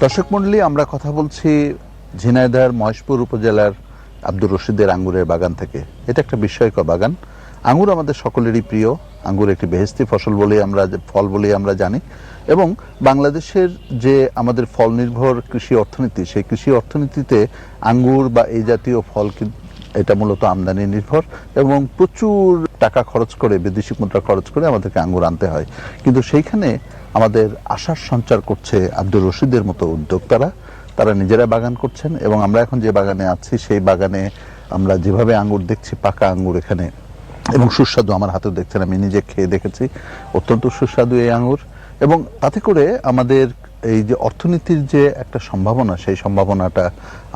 দর্শক মন্ডলী আমরা কথা বলছি ঝিনাইদহের মহেশপুর উপজেলার আব্দুর রশিদের আঙ্গুরের বাগান থেকে। এটা একটা বিস্ময়কর বাগান। আঙ্গুর আমাদের সকলেরই প্রিয়। আঙ্গুর একটি বেহেস্তি ফসল বলে আমরা ফল বলে আমরা জানি। এবং বাংলাদেশের যে আমাদের ফল নির্ভর কৃষি অর্থনীতি, সেই কৃষি অর্থনীতিতে আঙ্গুর বা এই জাতীয় ফল এটা মূলত আমদানি নির্ভর এবং প্রচুর টাকা খরচ করে, বিদেশি মুদ্রা খরচ করে আমাদেরকে আঙ্গুর আনতে হয়। কিন্তু সেইখানে আমাদের আশার সঞ্চার করছে আব্দুর রশিদের মতো উদ্যোক্তারা। তারা নিজেরা বাগান করছেন এবং আমরা এখন যে বাগানে আছি, সেই বাগানে আমরা যেভাবে আঙ্গুর দেখছি, পাকা আঙ্গুর এখানে এবং সুস্বাদু আমার হাতে দেখছেন, আমি নিজে খেয়ে দেখেছি। অত্যন্ত সুস্বাদু এই আঙুর এবং তাতে করে আমাদের এই যে অর্থনীতির যে একটা সম্ভাবনা সেই সম্ভাবনাটা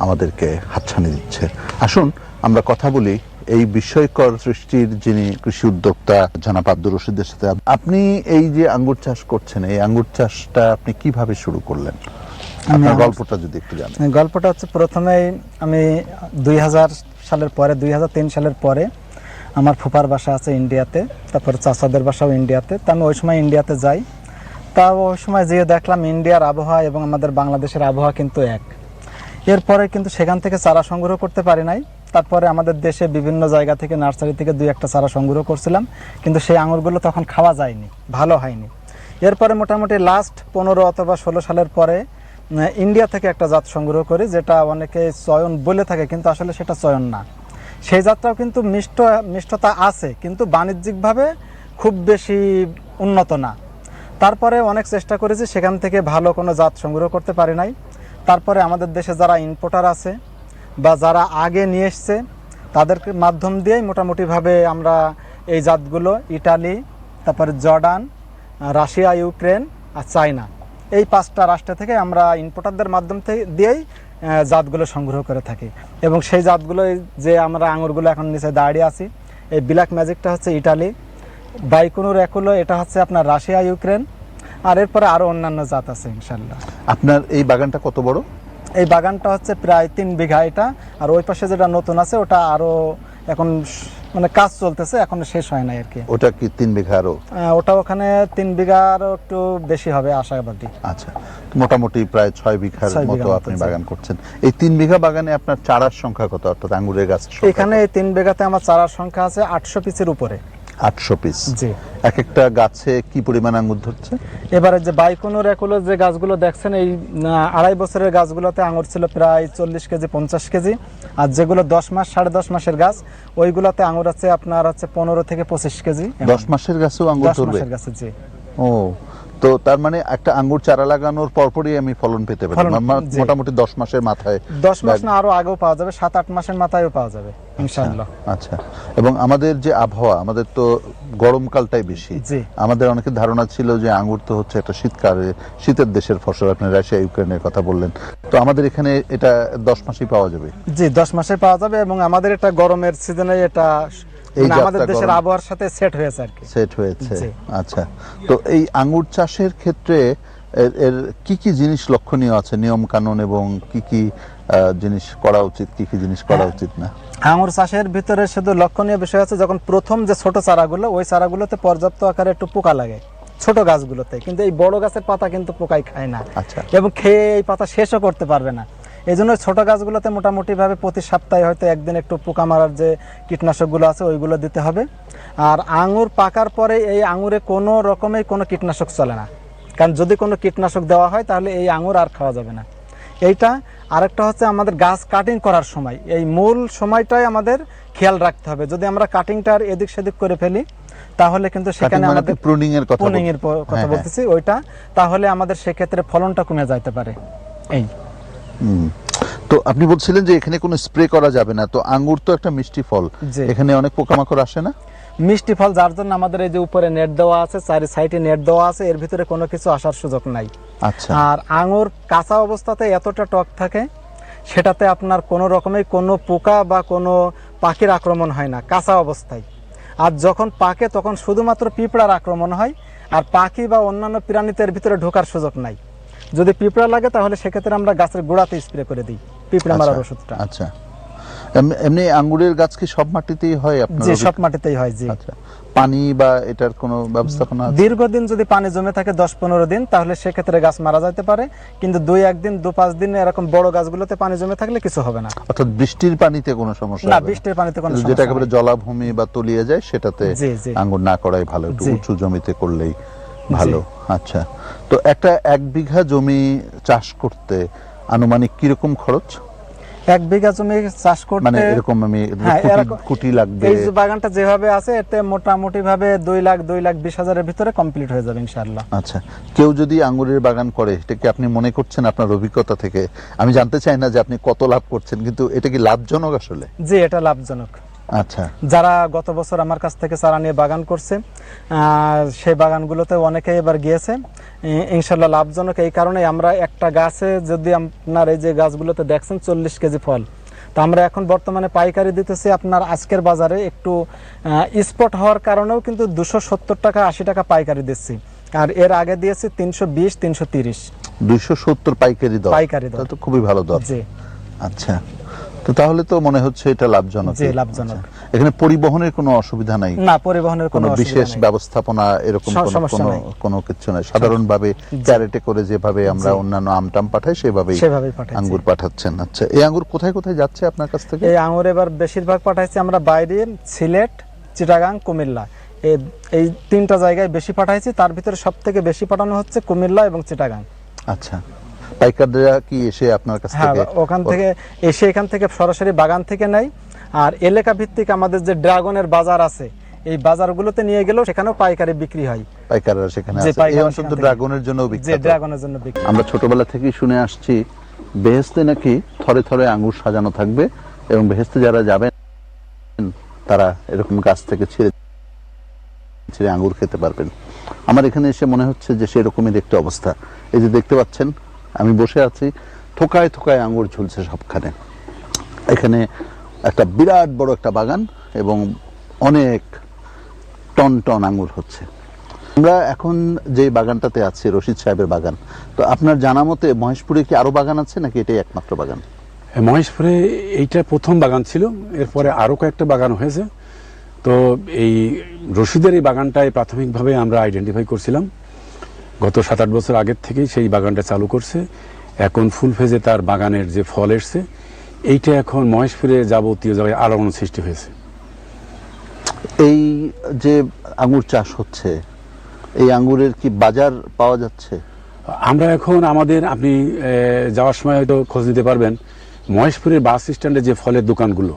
আমাদেরকে হাতছানি দিচ্ছে। আসুন আমরা কথা বলি এই বিস্ময়কর সৃষ্টির যিনি কৃষি উদ্যোক্তা জনাব আব্দুর রশিদের সাথে। আপনি এই যে আঙ্গুর চাষ করছেন এই আঙ্গুর চাষটা আপনি কীভাবে শুরু করলেন? আপনার গল্পটা যদি একটু জানেন। গল্পটা হচ্ছে প্রথমেই আমি দুই হাজার সালের পরে দুই হাজার তিন সালের পরে আমার ফুপার বাসা আছে ইন্ডিয়াতে তারপর চাচাদের বাসাও ইন্ডিয়াতে। তা আমি ওই সময় ইন্ডিয়াতে যাই। তা সময় যেয়ে দেখলাম ইন্ডিয়ার আবহাওয়া এবং আমাদের বাংলাদেশের আবহাওয়া কিন্তু এক। এরপরে কিন্তু সেখান থেকে চারা সংগ্রহ করতে পারি নাই। তারপরে আমাদের দেশে বিভিন্ন জায়গা থেকে, নার্সারি থেকে দুই একটা চারা সংগ্রহ করছিলাম। কিন্তু সেই আঙুরগুলো তখন খাওয়া যায়নি, ভালো হয়নি। এরপরে মোটামুটি লাস্ট পনেরো অথবা ষোলো সালের পরে ইন্ডিয়া থেকে একটা জাত সংগ্রহ করি, যেটা অনেকে চয়ন বলে থাকে, কিন্তু আসলে সেটা চয়ন না। সেই জাতটাও কিন্তু মিষ্ট, মিষ্টতা আছে, কিন্তু বাণিজ্যিকভাবে খুব বেশি উন্নত না। তারপরে অনেক চেষ্টা করেছি, সেখান থেকে ভালো কোনো জাত সংগ্রহ করতে পারি নাই। তারপরে আমাদের দেশে যারা ইম্পোর্টার আছে বা যারা আগে নিয়ে এসছে, তাদের মাধ্যম দিয়েই মোটামুটিভাবে আমরা এই জাতগুলো, ইটালি, তারপরে জর্ডান, রাশিয়া, ইউক্রেন আর চায়না, এই পাঁচটা রাষ্ট্র থেকে আমরা ইম্পোর্টারদের মাধ্যম থেকে দিয়েই জাতগুলো সংগ্রহ করে থাকি। এবং সেই জাতগুলো যে আমরা আঙুরগুলো এখন নিচে দাঁড়িয়ে আছি, এই ব্ল্যাক ম্যাজিকটা হচ্ছে ইটালি। বাইকুনুর একুলো এটা হচ্ছে আপনার রাশিয়া ইউক্রেন আর এরপরে আরও অন্যান্য জাত আছে ইনশাল্লাহ আপনার এই বাগানটা কত বড়? এই বাগানটা হচ্ছে প্রায় তিন বিঘা এটা আর ওই পাশে যেটা নতুন আছে ওটা আরও এখন মানে কাজ চলতেছে এখন শেষ হয় নাই আর কি। ওটা কি তিন বিঘা আরও? আহ, ওটা ওখানে তিন বিঘারও একটু বেশি হবে আশাবাদী। আচ্ছা মোটামুটি প্রায় ছয় বিঘার মতো বিঘা আপনি বাগান করছেন। এই তিন বিঘা বাগানে আপনার চারার সংখ্যা কত অর্থাৎ আঙ্গুরের গাছ এখানে তিন বিঘাতে আমার চারার সংখ্যা আছে আটশো পিসের উপরে। আটশো পিস এক একটা গাছে কি পরিমাণ আঙুর ধরছে? এবারে যে বাইকোনোর একুলো যে গাছগুলো দেখছেন এই আড়াই বছরের গাছগুলোতে আঙুর ছিল প্রায় চল্লিশ কেজি পঞ্চাশ কেজি। আর যেগুলো দশ মাস সাড়ে দশ মাসের গাছ ওইগুলোতে আঙুর আছে আপনার হচ্ছে পনেরো থেকে পঁচিশ কেজি। দশ মাসের গাছেও আঙুর ধরবে? মাসের গাছে জি। ও তো তার মানে একটা আঙ্গুর চারা লাগানোর পরপরই আমি ফলন পেতে পারি। মোটামুটি দশ মাসের মাথায় দশ মাস না আরও আগেও পাওয়া যাবে সাত আট মাসের মাথায়ও পাওয়া যাবে ইনশাল্লাহ আচ্ছা। এবং আমাদের যে আবহাওয়া আমাদের তো গরমকালটাই বেশি। আমাদের অনেকের ধারণা ছিল যে আঙ্গুর তো হচ্ছে একটা শীতকালে শীতের দেশের ফসল আপনি রাশিয়া ইউক্রেনের কথা বললেন। তো আমাদের এখানে এটা দশ মাসেই পাওয়া যাবে। জি দশ মাসে পাওয়া যাবে এবং আমাদের এটা গরমের সিজনে এটা আমাদের দেশের আবহাওয়ার সাথে সেট হয়েছে আর কি। সেট হয়েছে। আচ্ছা। তো এই আঙ্গুর চাষের ক্ষেত্রে এর কি কি জিনিস লক্ষণীয় আছে? নিয়ম কানুন এবং কি কি জিনিস করা উচিত কি কি জিনিস করা। উচিত না? আঙুর চাষের ভিতরে শুধু লক্ষণীয় বিষয় আছে যখন প্রথম যে ছোট চারাগুলো ওই চারাগুলোতে পর্যাপ্ত আকারে একটু পোকা লাগে ছোট গাছগুলোতে। কিন্তু এই বড় গাছের পাতা কিন্তু পোকাই খায় না। আচ্ছা। এবং খেয়ে এই পাতা শেষও করতে পারবে না। এই জন্য ছোট গাছগুলোতে মোটামুটি ভাবে প্রতি সপ্তাহে হয়তো একদিন একটু পোকা মারার যে কীটনাশকগুলো আছে ওইগুলো দিতে হবে। আর আঙুর পাকার পরে এই আঙুরে কোনো রকমের কোনো কীটনাশক চলে না। কারণ যদি কোনো কীটনাশক দেওয়া হয় তাহলে এই আঙুর আর খাওয়া যাবে না। এইটা আরেকটা হচ্ছে আমাদের গাছ কাটিং করার সময়। এই মূল সময়টাই আমাদের খেয়াল রাখতে হবে। যদি আমরা কাটিংটার এদিক সেদিক করে ফেলি তাহলে কিন্তু সেখানে আমাদের প্রুনিং এর কথা বল- এর কথা হ্যাঁ, বলতেছি। ওইটা তাহলে আমাদের সেক্ষেত্রে ফলনটা কমে যাইতে পারে। এই। তো আপনি বলছিলেন যে এখানে কোনো স্প্রে করা যাবে না তো আঙ্গুর তো একটা মিষ্টি ফল। এখানে অনেক পোকামাকড় আসে না? মিষ্টি ফল যার জন্য আমাদের এই যে উপরে নেট দেওয়া আছে চারি সাইডে নেট দেওয়া আছে এর ভিতরে কোনো কিছু আসার সুযোগ নাই। আচ্ছা। আর আঙুর কাঁচা অবস্থাতে এতটা টক থাকে সেটাতে আপনার কোনো রকমের কোনো পোকা বা কোনো পাখির আক্রমণ হয় না কাঁচা অবস্থায়। আর যখন পাকে তখন শুধুমাত্র পিঁপড়ার আক্রমণ হয় আর পাখি বা অন্যান্য প্রাণীদের ভিতরে ঢোকার সুযোগ নাই। যদি পিঁপড়া লাগে তাহলে সেক্ষেত্রে আমরা গাছের গোড়াতে স্প্রে করে দিই পিঁপড়া মারার আচ্ছা, ওষুধটা। আচ্ছা। এমনি আঙ্গুরের গাছ কি সব মাটিতেই হয় আপনার জি সব মাটিতেই হয় জি। আচ্ছা। পানি বা এটার কোনো ব্যবস্থাপনা আছে? দীর্ঘদিন যদি পানি জমে থাকে দশ পনেরো দিন তাহলে সেক্ষেত্রে গাছ মারা যেতে পারে। কিন্তু দুই একদিন দু পাঁচ দিন এরকম বড় গাছগুলোতে পানি জমে থাকলে কিছু হবে না। অর্থাৎ বৃষ্টির পানিতে কোনো সমস্যা না বৃষ্টির পানিতে কোনো যেটা সমস্যা একেবারে নেই। জলাভূমি বা তলিয়ে যায় সেটাতে। আঙ্গুর না করাই ভালো একটু উঁচু জমিতে করলেই ভালো। আচ্ছা। তো একটা এক বিঘা জমি চাষ করতে আনুমানিক কীরকম খরচ? এক বিঘা জমি চাষ করতে মানে এরকম আমি হ্যাঁ, কুটি- লাগবে। এই যে বাগানটা যেভাবে আছে এতে মোটামুটি ভাবে দুই লাখ দুই লাখ বিশ হাজারের ভিতরে কমপ্লিট হয়ে যাবে ইনশাআল্লাহ। আচ্ছা কেউ যদি আঙ্গুরের বাগান করে এটা কি আপনি মনে করছেন আপনার অভিজ্ঞতা থেকে? আমি জানতে চাই না যে আপনি কত লাভ করছেন কিন্তু এটা কি লাভজনক আসলে? জি এটা লাভজনক। আচ্ছা। যারা গত বছর আমার কাছ থেকে চারা নিয়ে বাগান করছে সেই বাগানগুলোতে অনেকে এবার গিয়েছে। ইনশাল্লাহ লাভজনক। এই কারণে আমরা একটা গাছে যদি আপনার এই যে গাছগুলোতে দেখছেন চল্লিশ কেজি ফল তো আমরা এখন বর্তমানে পাইকারি দিতেছি আপনার আজকের বাজারে একটু স্পট হওয়ার কারণেও কিন্তু দুশো সত্তর টাকা আশি টাকা পাইকারি দিচ্ছি। আর এর আগে দিয়েছি তিনশো বিশ তিনশো তিরিশ। দুইশো সত্তর পাইকারি দর। পাইকারি দর। তো খুবই ভালো দর। জি। আচ্ছা। তো তাহলে তো মনে হচ্ছে এটা লাভজনক। জি, লাভজনক। আচ্ছা। এখানে পরিবহনের কোনো অসুবিধা নাই? না পরিবহনের কোনো বিশেষ ব্যবস্থাপনা এরকম কোনো কোনো কিছু নাই। সাধারণভাবে ক্যারেটে করে যেভাবে আমরা অন্যান্য আমটাম পাঠাই সেভাবেই আঙ্গুর পাঠাচ্ছেন। আচ্ছা এই আঙ্গুর কোথায় কোথায় যাচ্ছে আপনার কাছ থেকে? এই আঙুর এবার বেশিরভাগ পাঠাইছি আমরা বাইরে সিলেট চিটাগাং কুমিল্লা। এই তিনটা জায়গায় বেশি পাঠাইছি। তার ভিতরে সব থেকে বেশি পাঠানো হচ্ছে কুমিল্লা এবং চিটাগাং। আচ্ছা। পাইকাররা কি এসে আপনার কাছ হ্যাঁ থেকে ওখান থেকে এসে এখান থেকে সরাসরি বাগান থেকে নেয়। আর এলাকা ভিত্তিক আমাদের যে ড্রাগনের বাজার আছে এই বাজারগুলোতে নিয়ে গেলেও সেখানেও পাইকারি বিক্রি হয়। পাইকাররা সেখানে আছে এই অঞ্চল তো ড্রাগনের জন্য যে ড্রাগনের জন্য বিক্রি আমরা ছোটবেলা থেকেই শুনে আসছি বেহেস্তে নাকি থরে থরে আঙ্গুর সাজানো থাকবে এবং বেহেস্তে যারা যাবেন তারা এরকম গাছ থেকে ছিঁড়ে ছিঁড়ে আঙ্গুর খেতে পারবেন। আমার এখানে এসে মনে হচ্ছে যে সেরকমই দেখতে অবস্থা। এই যে দেখতে পাচ্ছেন আমি বসে আছি, থোকায় থোকায় আঙুর ঝুলছে সবখানে। এখানে একটা বিরাট বড় একটা বাগান এবং অনেক টন টন আঙ্গুর হচ্ছে। আমরা এখন যে বাগানটাতে আছি, রশিদ সাহেবের বাগান, তো আপনার জানা মতে মহেশপুরে কি আরও বাগান আছে নাকি এটাই একমাত্র বাগান? মহেশপুরে এইটা প্রথম বাগান ছিল, এরপরে আরও কয়েকটা বাগান হয়েছে। তো এই রশিদের এই বাগানটায় প্রাথমিকভাবে আমরা আইডেন্টিফাই করছিলাম। গত সাত আট বছর আগের থেকেই সেই বাগানটা চালু করছে। এখন ফুল ফেজে তার বাগানের যে ফল এসছে এইটা এখন মহেশপুরে যাবতীয় জায়গায় আলোড়ন সৃষ্টি হয়েছে। এই যে আঙুর চাষ হচ্ছে এই আঙুরের কি বাজার পাওয়া যাচ্ছে? আমরা এখন আমাদের আপনি যাওয়ার সময় হয়তো খোঁজ নিতে পারবেন মহেশপুরের বাস স্ট্যান্ডে যে ফলের দোকানগুলো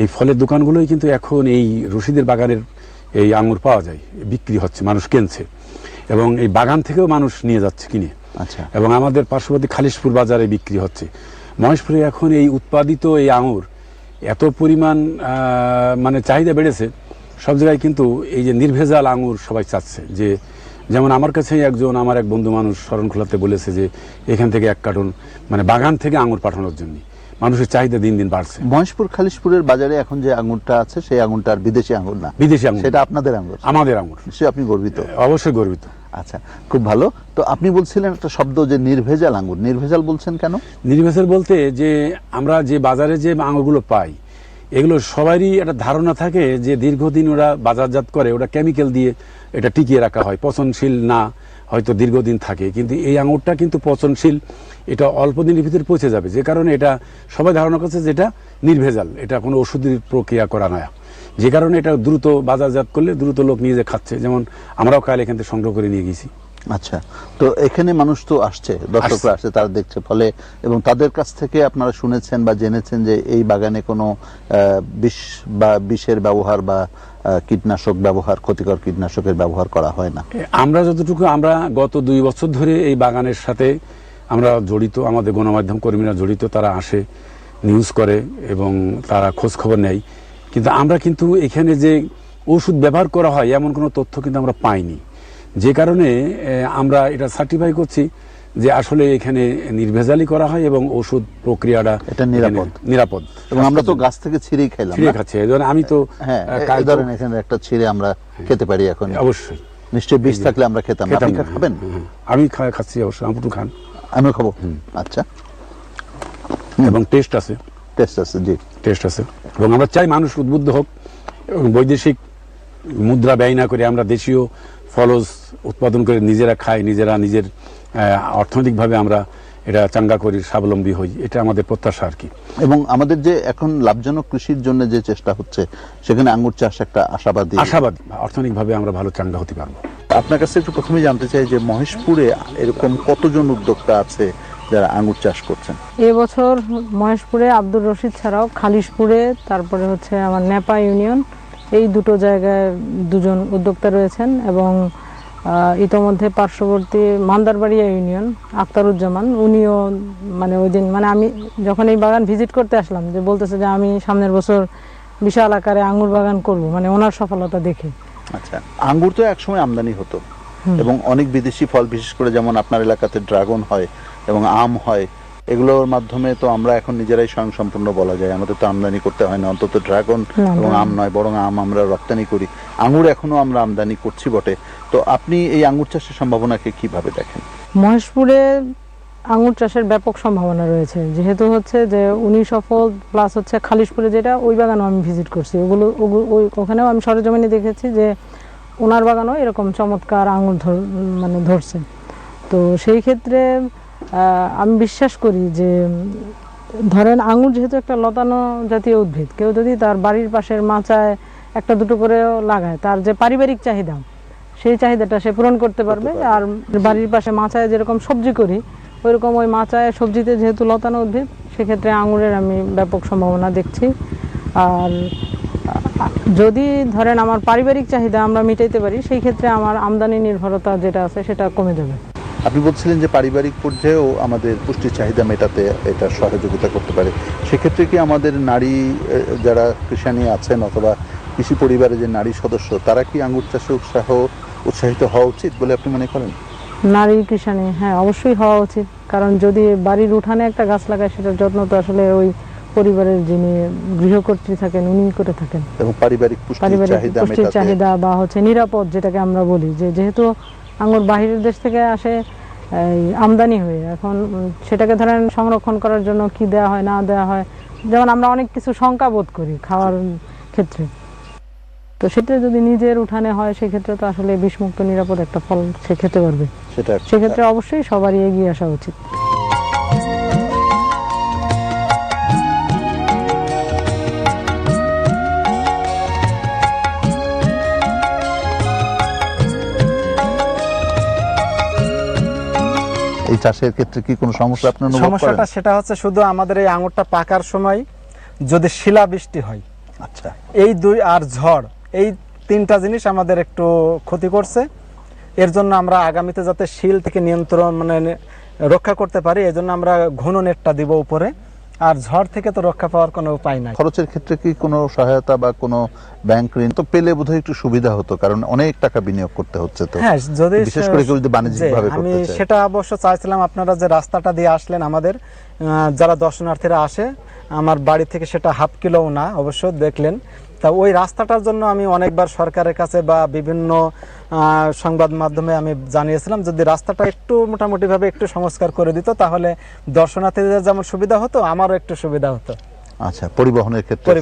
এই ফলের দোকানগুলোই কিন্তু এখন এই রশিদের বাগানের এই আঙুর পাওয়া যায় বিক্রি হচ্ছে মানুষ কিনছে। এবং এই বাগান থেকেও মানুষ নিয়ে যাচ্ছে কিনে। আচ্ছা। এবং আমাদের পার্শ্ববর্তী খালিশপুর বাজারে বিক্রি হচ্ছে। মহেশপুরে এখন এই উৎপাদিত এই আঙুর এত পরিমাণ মানে চাহিদা বেড়েছে সব জায়গায় কিন্তু এই যে নির্ভেজাল আঙুর সবাই চাচ্ছে। যে যেমন আমার কাছেই একজন আমার এক বন্ধু মানুষ শরণখোলাতে বলেছে যে এখান থেকে এক কার্টন মানে বাগান থেকে আঙুর পাঠানোর জন্য। মানুষের চাহিদা দিন দিন বাড়ছে। মহেশপুর খালিশপুরের বাজারে এখন যে আঙুরটা আছে সেই আঙ্গুরটা আর বিদেশি আঙুর না? বিদেশি আঙুর। সেটা আপনাদের আঙুর? আমাদের আঙুর। সে আপনি গর্বিত। অবশ্যই গর্বিত। আচ্ছা খুব ভালো। তো আপনি বলছিলেন একটা শব্দ যে নির্ভেজাল আঙ্গুর। নির্ভেজাল বলছেন কেন? নির্ভেজাল বলতে যে আমরা যে বাজারে যে আঙুরগুলো পাই, এগুলো সবারই একটা ধারণা থাকে যে দীর্ঘদিন ওরা বাজারজাত করে ওটা কেমিক্যাল দিয়ে এটা টিকিয়ে রাখা হয়। পচনশীল না, হয়তো দীর্ঘদিন থাকে। কিন্তু এই আঙুরটা কিন্তু পচনশীল, এটা অল্প দিনের ভিতরে পচে যাবে। যে কারণে এটা সবাই ধারণা করছে যে এটা নির্ভেজাল, এটা কোনো ওষুধের প্রক্রিয়া করা নয়। যে কারণে এটা দ্রুত বাজারজাত করলে দ্রুত লোক নিয়ে যে খাচ্ছে যেমন আমরাও কাল এখান থেকে সংগ্রহ করে নিয়ে গেছি। আচ্ছা তো এখানে মানুষ তো আসছে দর্শকরা আসছে। তারা দেখছে ফলে এবং তাদের কাছ থেকে আপনারা শুনেছেন বা জেনেছেন যে এই বাগানে কোনো বিষ বা বিষের ব্যবহার বা কীটনাশক ব্যবহার ক্ষতিকর কীটনাশকের ব্যবহার করা হয় না? আমরা যতটুকু আমরা গত দুই বছর ধরে এই বাগানের সাথে আমরা জড়িত আমাদের গণমাধ্যম কর্মীরা জড়িত তারা আসে নিউজ করে এবং তারা খোঁজ খবর নেয়। কিন্তু আমরা কিন্তু এখানে যে ওষুধ ব্যবহার করা হয় এমন কোনো তথ্য কিন্তু আমরা পাইনি। যে কারণে আমরা এটা সার্টিফাই করছি যে আসলে এখানে নির্ভেজালি করা হয় এবং ওষুধ প্রক্রিয়াটা এটা নিরাপদ। নিরাপদ। এবং আমরা তো গাছ থেকে ছিঁড়েই খেলাম ছিঁড়ে? খাচ্ছে। আমি তো হ্যাঁ কাল ধরেন এখানে একটা ছিঁড়ে আমরা খেতে পারি এখন। অবশ্যই। নিশ্চয়ই বিষ থাকলে আমরা খেতাম। আপনি খাবেন? আমি খাচ্ছি অবশ্যই আমি একটু খান। আমি খাব। আচ্ছা। এবং টেস্ট আছে। টেস্ট আছে জি। টেস্ট আছে। এবং আমরা চাই মানুষ উদ্বুদ্ধ হোক এবং বৈদেশিক মুদ্রা ব্যয় না করে আমরা দেশীয় ফলস উৎপাদন করে নিজেরা খাই নিজেরা নিজের অর্থনৈতিকভাবে আমরা এটা চাঙ্গা করি স্বাবলম্বী হই। এটা আমাদের প্রত্যাশা আর কি। এবং আমাদের যে এখন লাভজনক কৃষির জন্য যে চেষ্টা হচ্ছে সেখানে আঙ্গুর চাষ একটা আশাবাদী আশাবাদী। অর্থনৈতিকভাবে আমরা ভালো চাঙ্গা হতে পারব। আপনার কাছে একটু প্রথমে জানতে চাই যে মহেশপুরে এরকম কতজন উদ্যোক্তা আছে? যারা আঙ্গুর চাষ করছেন? এবছর মহেশপুরে আব্দুর রশিদ ছাড়াও খালিশপুরে তারপরে হচ্ছে আমার নেপা ইউনিয়ন এই দুটো জায়গায় দুজন উদ্যোক্তা রয়েছেন এবং ইতোমধ্যে পার্শ্ববর্তী মান্দারবাড়িয়া ইউনিয়ন আক্তারুজ্জামান উনিও মানে ওই দিন মানে আমি যখন এই বাগান ভিজিট করতে আসলাম যে বলতেছে যে আমি সামনের বছর বিশাল আকারে আঙ্গুর বাগান করব মানে ওনার সফলতা দেখে। আচ্ছা আঙ্গুর তো একসময় আমদানি হতো এবং অনেক বিদেশি ফল বিশেষ করে যেমন আপনার এলাকাতে ড্রাগন হয় এবং আম হয় এগুলোর মাধ্যমে তো আমরা এখন নিজেরাই স্বয়ংসম্পূর্ণ বলা যায়। আমাদের তো আমদানি করতে হয় না অন্তত ড্রাগন এবং আম নয় বরং আম আমরা রপ্তানি করি। আঙ্গুর এখনও আমরা আমদানি করছি বটে। তো আপনি এই আঙ্গুর চাষের সম্ভাবনাকে কীভাবে দেখেন? মহেশপুরে আঙুর চাষের ব্যাপক সম্ভাবনা রয়েছে। যেহেতু হচ্ছে যে উনি সফল প্লাস হচ্ছে খালিশপুরে যেটা ওই বাগানও আমি ভিজিট করছি। ওগুলো ওগু- ওই ওখানেও আমি সরজমিনে দেখেছি যে ওনার বাগানও এরকম চমৎকার আঙুর ধর মানে ধরছে। তো সেই ক্ষেত্রে আমি বিশ্বাস করি যে ধরেন আঙুর যেহেতু একটা লতানো জাতীয় উদ্ভিদ কেউ যদি তার বাড়ির পাশের মাচায় একটা দুটো করেও লাগায় তার যে পারিবারিক চাহিদা সেই চাহিদাটা সে পূরণ করতে পারবে। আর বাড়ির পাশে মাচায় যেরকম সবজি করি ওইরকম ওই মাচায় সবজিতে যেহেতু লতানো উদ্ভিদ সেক্ষেত্রে আঙুরের আমি ব্যাপক সম্ভাবনা দেখছি। আর যদি ধরেন আমার পারিবারিক চাহিদা আমরা মিটাইতে পারি সেই ক্ষেত্রে আমার আমদানি নির্ভরতা যেটা আছে সেটা কমে যাবে। আপনি বলছিলেন যে পারিবারিক পর্যায়েও আমাদের পুষ্টির চাহিদা মেটাতে এটা সহযোগিতা করতে পারে। সেক্ষেত্রে কি আমাদের নারী যারা কৃষানি আছেন অথবা কৃষি পরিবারে যে নারী সদস্য তারা কি আঙ্গুর চাষে উৎসাহ উৎসাহিত হওয়া উচিত বলে আপনি মনে করেন? নারী কৃষানি হ্যাঁ অবশ্যই হওয়া উচিত। কারণ যদি বাড়ির উঠানে একটা গাছ লাগায় সেটার যত্ন তো আসলে ওই পরিবারের যিনি গৃহকর্ত্রী থাকেন উনি করে থাকেন। এবং পারিবারিক পুষ্টির চাহিদা বা হচ্ছে নিরাপদ যেটাকে আমরা বলি যে যেহেতু আঙুর বাহিরের দেশ থেকে আসে আমদানি হয়ে। এখন সেটাকে ধরেন সংরক্ষণ করার জন্য কি দেওয়া হয় না দেওয়া হয় যেমন আমরা অনেক কিছু শঙ্কা বোধ করি খাওয়ার ক্ষেত্রে। তো সেটা যদি নিজের উঠানে হয় সেক্ষেত্রে তো আসলে বিষমুক্ত নিরাপদ একটা ফল সে খেতে পারবে সেক্ষেত্রে অবশ্যই সবারই এগিয়ে আসা উচিত। চাষের ক্ষেত্রে কি কোনো সমস্যা আপনি অনুভব করেন? সমস্যাটা সেটা হচ্ছে শুধু আমাদের এই আঙুরটা পাকার সময় যদি শিলা বৃষ্টি হয়। আচ্ছা। এই দুই আর ঝড় এই তিনটা জিনিস আমাদের একটু ক্ষতি করছে। এর জন্য আমরা আগামীতে যাতে শিল থেকে নিয়ন্ত্রণ মানে রক্ষা করতে পারি এজন্য জন্য আমরা ঘন নেটটা দিব উপরে। আর ঝড় থেকে তো রক্ষা পাওয়ার কোনো উপায় নাই। খরচের ক্ষেত্রে কি কোনো সহায়তা বা কোনো ব্যাংক ঋণ? তো পেলে বোধহয় একটু সুবিধা হতো কারণ অনেক টাকা বিনিয়োগ করতে হচ্ছে তো। হ্যাঁ যদি বিশেষ করে কেউ যদি বাণিজ্যিকভাবে আমি করতে চায়। সেটা অবশ্য চাইছিলাম আপনারা যে রাস্তাটা দিয়ে আসলেন আমাদের যারা দর্শনার্থীরা আসে আমার বাড়ি থেকে সেটা হাফ কিলোও না অবশ্য দেখলেন। তা ওই রাস্তাটার জন্য আমি অনেকবার সরকারের কাছে বা বিভিন্ন সংবাদ মাধ্যমে আমি জানিয়েছিলাম যদি রাস্তাটা একটু মোটামুটিভাবে একটু সংস্কার করে দিত, তাহলে দর্শনার্থীদের যেমন সুবিধা হতো, আমারও একটু সুবিধা হতো। আচ্ছা পরিবহনের ক্ষেত্রে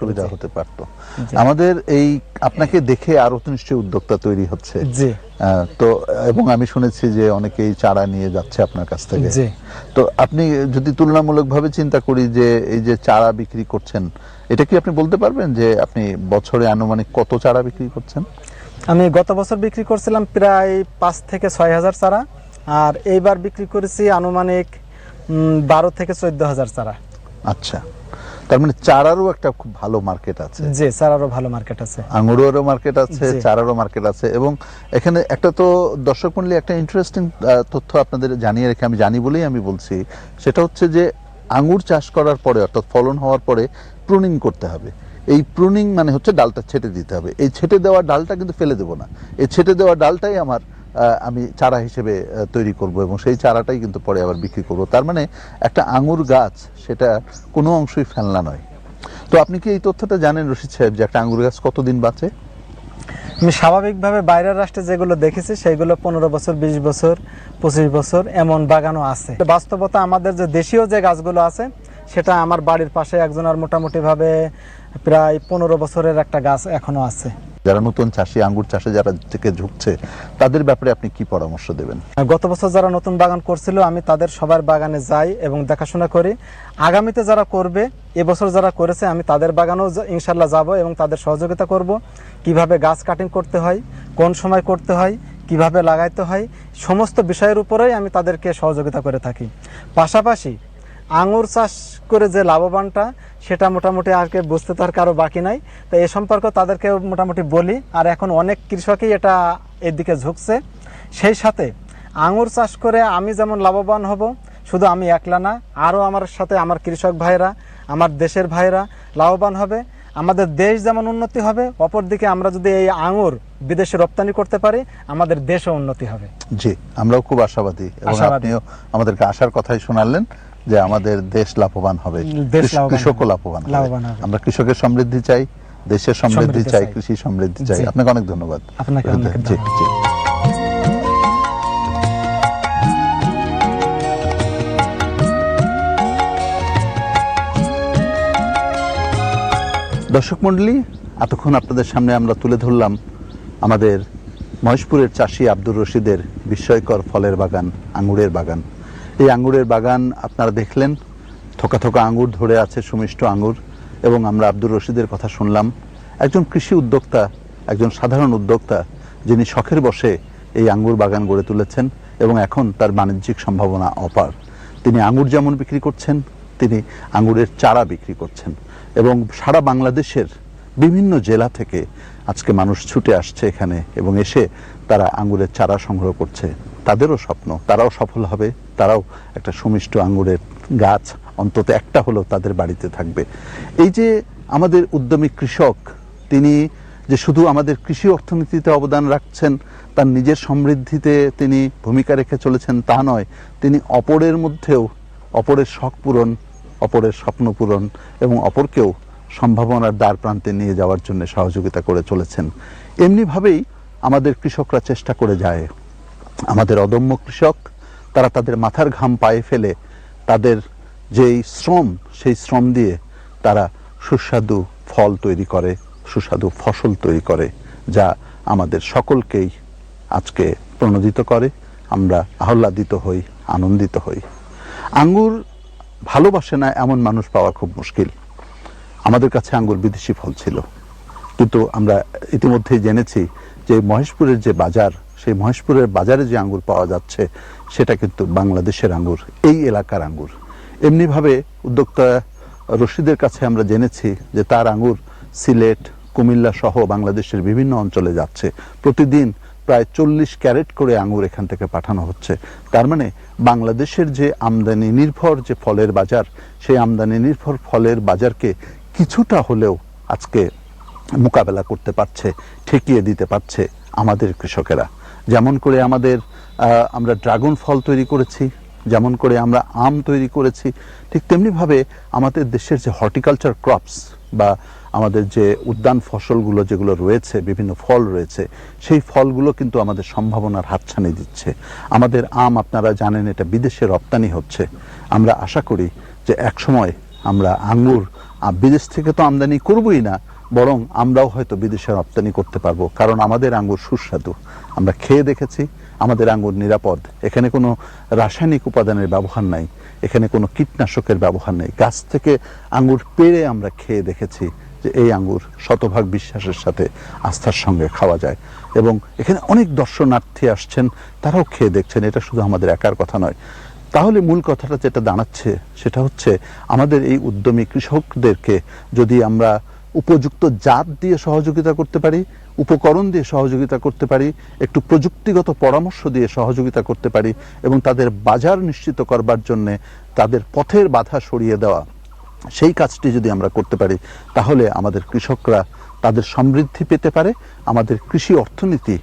সুবিধা হতে পারত। আমাদের এই আপনাকে দেখে আরও তো নিশ্চয়ই উদ্যোক্তা তৈরি হচ্ছে। তো এবং আমি শুনেছি যে অনেকেই চারা নিয়ে যাচ্ছে আপনার কাছ থেকে। তো আপনি যদি তুলনামূলকভাবে চিন্তা করি যে এই যে চারা বিক্রি করছেন এটা কি আপনি বলতে পারবেন যে আপনি বছরে আনুমানিক কত চারা বিক্রি করছেন? আমি গত বছর বিক্রি করছিলাম প্রায় পাঁচ থেকে ছয় হাজার চারা আর এইবার বিক্রি করেছি আনুমানিক বারো থেকে চোদ্দ হাজার চারা। আচ্ছা। তার মানে চারারও একটা খুব ভালো মার্কেট আছে। জি চারারও ভালো মার্কেট আছে। আঙুরেরও মার্কেট আছে চারারও মার্কেট আছে এবং এখানে একটা তো দর্শক মন্ডলী একটা ইন্টারেস্টিং তথ্য আপনাদের জানিয়ে রেখে আমি জানি বলেই আমি বলছি। সেটা হচ্ছে যে আঙুর চাষ করার পরে অর্থাৎ ফলন হওয়ার পরে প্রুনিং করতে হবে। এই প্রুনিং মানে হচ্ছে ডালটা ছেটে দিতে হবে। এই ছেটে দেওয়া ডালটা কিন্তু ফেলে দেবো না। এই ছেটে দেওয়া ডালটাই আমার আমি চারা হিসেবে তৈরি করব এবং সেই চারাটাই কিন্তু পরে আবার বিক্রি করব। তার মানে একটা আঙুর গাছ, সেটা কোনো অংশই ফেলনা নয়। তো আপনি কি এই তথ্যটা জানেন, রশিদ সাহেব, যে একটা আঙ্গুর গাছ কতদিন বাঁচে? আমি স্বাভাবিকভাবে বাইরের রাষ্ট্রে যেগুলো দেখেছি সেগুলো পনেরো বছর, বিশ বছর, পঁচিশ বছর এমন বাগানও আছে। বাস্তবতা আমাদের যে দেশীয় যে গাছগুলো আছে, সেটা আমার বাড়ির পাশে একজনের মোটামুটি ভাবে প্রায় পনেরো বছরের একটা গাছ এখনও আছে। যারা নতুন চাষি, আঙ্গুর চাষে যারা থেকে ঝুঁকছে, তাদের ব্যাপারে আপনি কি পরামর্শ দেবেন? গত বছর যারা নতুন বাগান করছিল, আমি তাদের সবার বাগানে যাই এবং দেখাশোনা করি। আগামীতে যারা করবে, এবছর যারা করেছে, আমি তাদের বাগানেও ইনশাল্লাহ যাব এবং তাদের সহযোগিতা করব। কীভাবে গাছ কাটিং করতে হয়, কোন সময় করতে হয়, কীভাবে লাগাইতে হয়, সমস্ত বিষয়ের উপরেই আমি তাদেরকে সহযোগিতা করে থাকি। পাশাপাশি আঙুর চাষ করে যে লাভবানটা সেটা মোটামুটি আজকে বুঝতে তো আর কারও বাকি নাই। তো এ সম্পর্কে তাদেরকে মোটামুটি বলি। আর এখন অনেক কৃষকই এটা এদিকে ঝুঁকছে। সেই সাথে আঙুর চাষ করে আমি যেমন লাভবান হব শুধু আমি একলা না আরও আমার সাথে আমার কৃষক ভাইরা আমার দেশের ভাইরা লাভবান হবে। আমাদের দেশ যেমন উন্নতি হবে অপরদিকে আমরা যদি এই আঙুর বিদেশে রপ্তানি করতে পারি আমাদের দেশও উন্নতি হবে। জি আমরাও খুব আশাবাদী এবং। আপনিও আমাদেরকে আশার কথাই শোনালেন। যে আমাদের দেশ লাভবান হবে কৃষকও লাভবান হবে। আমরা কৃষকের সমৃদ্ধি চাই দেশের সমৃদ্ধি চাই। কৃষি সমৃদ্ধি চাই। আপনাকে অনেক ধন্যবাদ। আপনাকে দর্শক মণ্ডলী এতক্ষণ আপনাদের সামনে আমরা তুলে ধরলাম আমাদের মহেশপুরের চাষি আব্দুর রশিদের বিস্ময়কর ফলের বাগান আঙ্গুরের বাগান। এই আঙ্গুরের বাগান আপনারা দেখলেন। থোকা থোকা আঙ্গুর ধরে আছে, সুমিষ্ট আঙ্গুর। এবং আমরা আব্দুর রশিদের কথা শুনলাম। একজন কৃষি উদ্যোক্তা, একজন সাধারণ উদ্যোক্তা, যিনি শখের বসে এই আঙ্গুর বাগান গড়ে তুলেছেন এবং এখন তার বাণিজ্যিক সম্ভাবনা অপার। তিনি আঙ্গুর যেমন বিক্রি করছেন, তিনি আঙ্গুরের চারা বিক্রি করছেন। এবং সারা বাংলাদেশের বিভিন্ন জেলা থেকে আজকে মানুষ ছুটে আসছে এখানে এবং এসে তারা আঙ্গুরের চারা সংগ্রহ করছে। তাদেরও স্বপ্ন, তারাও সফল হবে, তারাও একটা সুমিষ্ট আঙ্গুরের গাছ, অন্তত একটা হলেও তাদের বাড়িতে থাকবে। এই যে আমাদের উদ্যমী কৃষক, তিনি যে শুধু আমাদের কৃষি অর্থনীতিতে অবদান রাখছেন, তার নিজের সমৃদ্ধিতে তিনি ভূমিকা রেখে চলেছেন তা নয়, তিনি অপরের মধ্যেও অপরের শখ পূরণ, অপরের স্বপ্ন পূরণ এবং অপরকেও সম্ভাবনার দ্বার প্রান্তে নিয়ে যাওয়ার জন্য সহযোগিতা করে চলেছেন। এমনিভাবেই আমাদের কৃষকরা চেষ্টা করে যায়। আমাদের অদম্য কৃষক, তারা তাদের মাথার ঘাম পায়ে ফেলে তাদের যেই শ্রম, সেই শ্রম দিয়ে তারা সুস্বাদু ফল তৈরি করে, সুস্বাদু ফসল তৈরি করে, যা আমাদের সকলকেই আজকে প্রণোদিত করে। আমরা আহ্লাদিত হই, আনন্দিত হই। আঙ্গুর ভালোবাসে না এমন মানুষ পাওয়া খুব মুশকিল। আমাদের কাছে আঙ্গুর বিদেশি ফল ছিল। কিন্তু আমরা ইতিমধ্যেই জেনেছি যে মহেশপুরের যে বাজার, সেই মহেশপুরের বাজারে যে আঙ্গুর পাওয়া যাচ্ছে, সেটা কিন্তু বাংলাদেশের আঙ্গুর, এই এলাকার আঙ্গুর। এমনিভাবে উদ্যোক্তা রশিদের কাছে আমরা জেনেছি যে তার আঙ্গুর সিলেট, কুমিল্লা সহ বাংলাদেশের বিভিন্ন অঞ্চলে যাচ্ছে। প্রতিদিন প্রায় চল্লিশ ক্যারেট করে আঙুর এখান থেকে পাঠানো হচ্ছে। তার মানে বাংলাদেশের যে আমদানি নির্ভর যে ফলের বাজার, সেই আমদানি নির্ভর ফলের বাজারকে কিছুটা হলেও আজকে মোকাবেলা করতে পারছে, ঠেকিয়ে দিতে পারছে আমাদের কৃষকেরা। যেমন করে আমাদের আমরা ড্রাগন ফল তৈরি করেছি, যেমন করে আমরা আম তৈরি করেছি, ঠিক তেমনিভাবে আমাদের দেশের যে হর্টিকালচার ক্রপস বা আমাদের যে উদ্যান ফসলগুলো যেগুলো রয়েছে, বিভিন্ন ফল রয়েছে, সেই ফলগুলো কিন্তু আমাদের সম্ভাবনার হাতছানি দিচ্ছে। আমাদের আম আপনারা জানেন এটা বিদেশে রপ্তানি হচ্ছে। আমরা আশা করি যে একসময় আমরা আঙ্গুর আহ, বিদেশ থেকে তো আমদানি করবই না বরং আমরাও হয়তো বিদেশে রপ্তানি করতে পারব। কারণ আমাদের আঙ্গুর সুস্বাদু। আমরা খেয়ে দেখেছি আমাদের আঙ্গুর নিরাপদ। এখানে কোনো রাসায়নিক উপাদানের ব্যবহার নাই। এখানে কোনো কীটনাশকের ব্যবহার নেই। গাছ থেকে আঙ্গুর পেড়ে আমরা খেয়ে দেখেছি যে এই আঙ্গুর শতভাগ বিশ্বাসের সাথে আস্থার সঙ্গে খাওয়া যায়। এবং এখানে অনেক দর্শনার্থী আসছেন তারাও খেয়ে দেখছেন। এটা শুধু আমাদের একার কথা নয়। তাহলে মূল কথাটা যেটা দাঁড়াচ্ছে সেটা হচ্ছে আমাদের এই উদ্যমী কৃষকদেরকে যদি আমরা উপযুক্ত জাত দিয়ে সহযোগিতা করতে পারি, উপকরণ দিয়ে সহযোগিতা করতে পারি, একটু প্রযুক্তিগত পরামর্শ দিয়ে সহযোগিতা করতে পারি এবং তাদের বাজার নিশ্চিত করবার জন্যে তাদের পথের বাধা সরিয়ে দেওয়া, সেই কাজটি যদি আমরা করতে পারি, তাহলে আমাদের কৃষকরা তাদের সমৃদ্ধি পেতে পারে, আমাদের কৃষি অর্থনীতি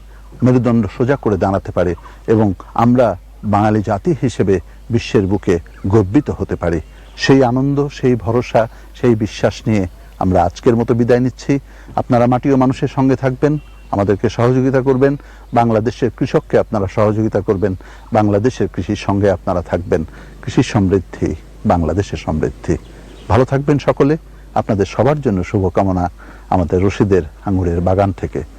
মেরুদণ্ড সোজা করে দাঁড়াতে পারে এবং আমরা বাঙালি জাতি হিসেবে বিশ্বের বুকে গর্বিত হতে পারি। সেই আনন্দ, সেই ভরসা, সেই বিশ্বাস নিয়ে আমরা আজকের মতো বিদায় নিচ্ছি। আপনারা মাটি ও মানুষের সঙ্গে থাকবেন, আমাদেরকে সহযোগিতা করবেন, বাংলাদেশের কৃষককে আপনারা সহযোগিতা করবেন, বাংলাদেশের কৃষির সঙ্গে আপনারা থাকবেন। কৃষি সমৃদ্ধি, বাংলাদেশের সমৃদ্ধি। ভালো থাকবেন সকলে। আপনাদের সবার জন্য শুভকামনা আমাদের রশিদের আঙুরের বাগান থেকে।